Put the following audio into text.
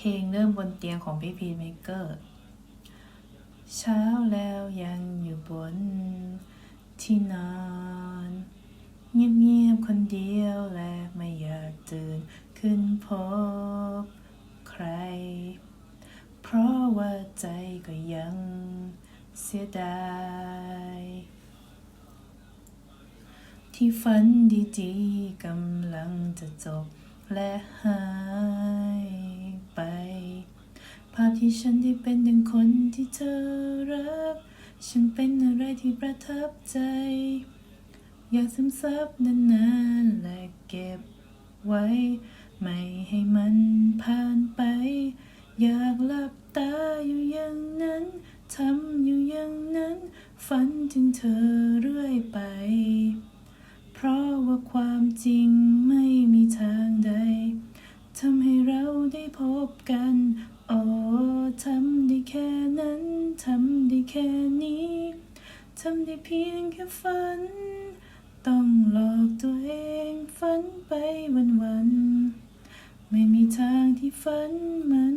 เพลงเริ่มบนเตียงของพี่พีเมเกอร์เช้าแล้วยังอยู่บน ที่นอน เงียบๆคนเดียวและไม่อยากตื่นขึ้นพบ ใคร เพราะว่าใจก็ยังเสียดายที่ฝันดีๆกำลังจะจบและหาย ภาพที่ฉันได้เป็นดังคนที่เธอรัก ฉันเป็นอะไรที่ประทับใจ อยากซึมซับนานๆและเก็บไว้ ไม่ให้มันผ่านไป อยากหลับตาอยู่อย่างนั้นทำอยู่อย่างนั้น ฝันถึงเธอเรื่อยไป เพราะว่าความจริงไม่มีทางใดทำให้เราได้พบกัน ทำได้แค่นี้ ทำได้เพียงแค่ฝัน ต้องหลอกตัวเองฝันไปวันๆไม่มีทางที่ฝันมัน